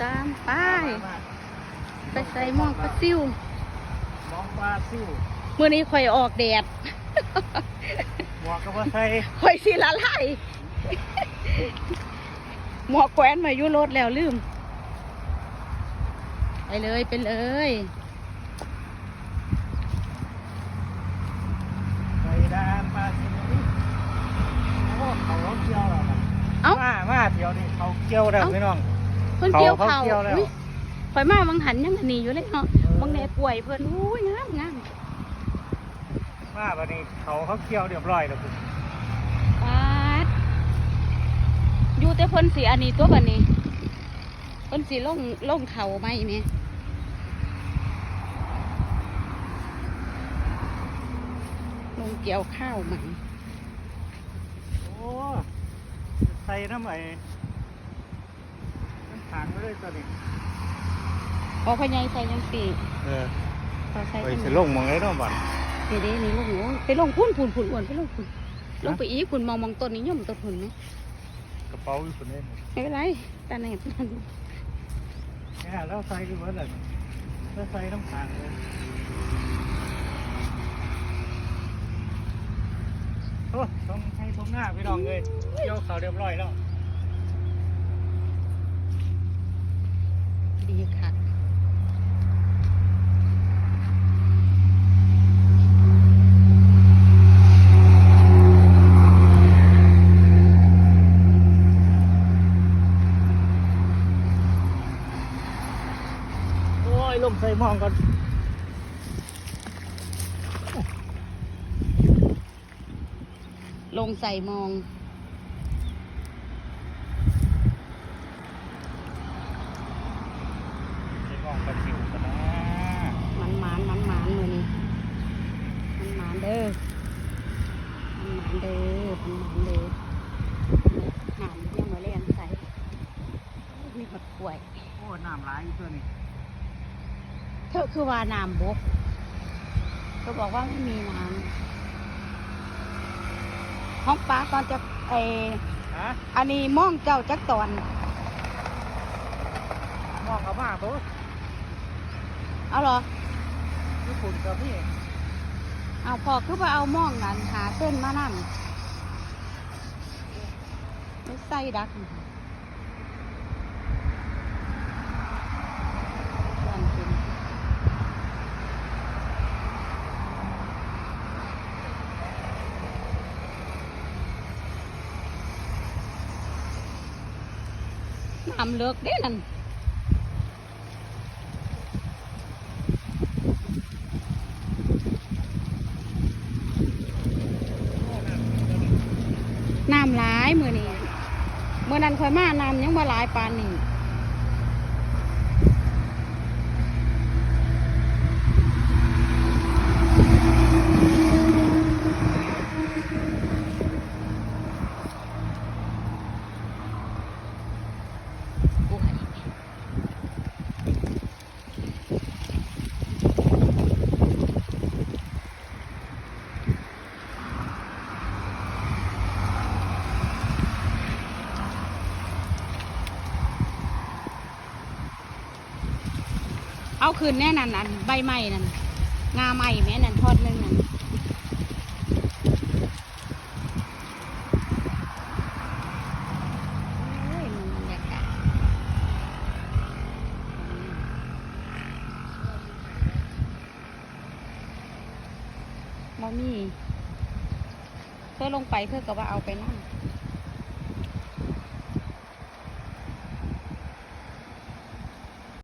สามไปมาไปใส่หมองปลาซิวมองปลาซิ่วมื่อนี้ข่อยออกแดดหมวกกับว่าใส่ข่อยสิละลายหมวกแขวนมาอยู่รถแล้วลืม ไปเลยไปเลยใส่ดามปลาซิ่วโอ้เขาเขาเกี่ยวแล้วนะเอ้ามามาเดี๋ยวนี้เขาเกี่ยวแล้วเอ้าพี่น้อง เพิ่นเกี่ยวเขาเขาเขาเกี่ยวแล้วอุ๊ยข่อยมาบางหันยังอันนี้อยู่เลยเนาะเออบางแหน่กล้วยเพิ่นอุ้ยงามงามมาบัดนี้เขาเขาเกี่ยวเรียบร้อยแล้วคุณปาดอยู่แต่เพิ่นสิอันนี้ตัวบัดนี้เพิ่นสิลงลงเขาไหมแม่ลงเกี่ยวข้าวไหมโอ้ใส่น้ำไอ้น้ำถังไปเลยตัวนี้พอพญายใส่ยังสี่เออเขาใส่ไปกันสิลงหมองไอ้น้องบัดเดี๋ยวนี้ลงโอ้ไปลงพุ่นพุ่นพุ่นอ้วนไปลงพุ่นฮะลงไปอีกพุ่นมองมองต้นนี้ย่อมต้นพุ่นไหมกระเป๋าอยู่คนนี้ไม่เป็นไรตาไหนตานั้นเนี่ยแล้วใส่กันเมื่อไหร่แล้วใส่น้ำถังเลยโอ้ต้องให้ตรงหน้าพี่น้องเลยเกี่ยวเขาเรียบร้อยแล้ว ดีค่ะโอ้ยลงใส่หมองก่อนลงใส่มอง ใส่หมองกระชิวกันนะ มันหมานมันหมานมือนี้มันหมานเด้อมันหมานเด้อมันหมานเด้อหนามยังมาเรียนใส่มีผัดกล้วยโอ้น้ำร้ายอยู่ตัวนี้เธอคือว่าน้ำบกเธอบอกว่าไม่มีน้ำห้องป้าตอนจะไอฮะอันนี้มองเจ้าจักตอนหมองกับมาตัวเอาเหรอญี่ปุ่นกับพี่ เอาพอคือว่าเอามองนั้นหาเส้นมานั่นไม่ใส่ดักน้ำเลิกเด้นั่น น้ำหลาย มือนี้เมื่อนั้นคอยมานำยังบ่หลายปานนี้ เอาคืนแน่นั่นอันใบไม้นั่นงาไม้แม่นั่นทอดนึงนั่นโอ้ยมันบรรยากาศบ่มีเธอลงไปเธอก็ว่าเอาไปนั่ง